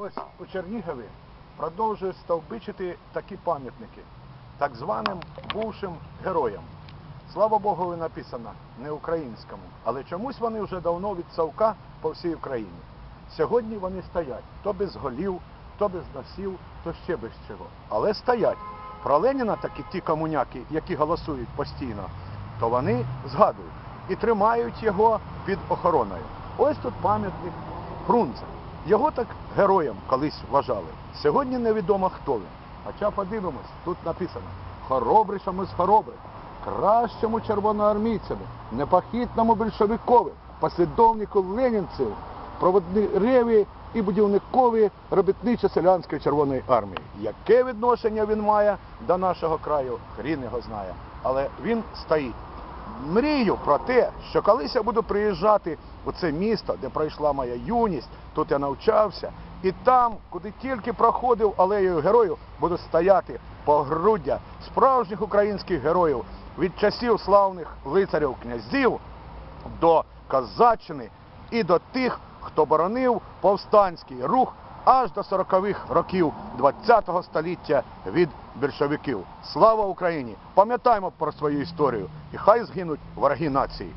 Ось у Чернігові продовжують стовбичити такі пам'ятники так званим бувшим героям. Слава Богу, написано не українському, але чомусь вони вже давно від Савка по всій Україні. Сьогодні вони стоять то без голів, то без носів, то ще без чого. Але стоять. Про Леніна такі ті комуняки, які голосують постійно, то вони згадують і тримають його під охороною. Ось тут пам'ятник Фрунзе. Його так героєм колись вважали. Сьогодні невідомо хто він. Хоча подивимось, тут написано хоробрішому з хоробрих, кращому червоноармійцеві, непохитному більшовикові, послідовнику ленінців, проводниреві і будівникові робітничо-селянської Червоної армії. Яке відношення він має до нашого краю, хрін його знає. Але він стоїть. Мрію про те, що колись я буду приїжджати у це місто, де пройшла моя юність, тут я навчався, і там, куди тільки проходив алеєю героїв, буду стояти погруддя справжніх українських героїв від часів славних лицарів князів до Козаччини і до тих, хто боронив повстанський рух аж до 40-х років ХХ століття від більшовиків. Слава Україні! Пам'ятаємо про свою історію і хай згинуть вороги нації.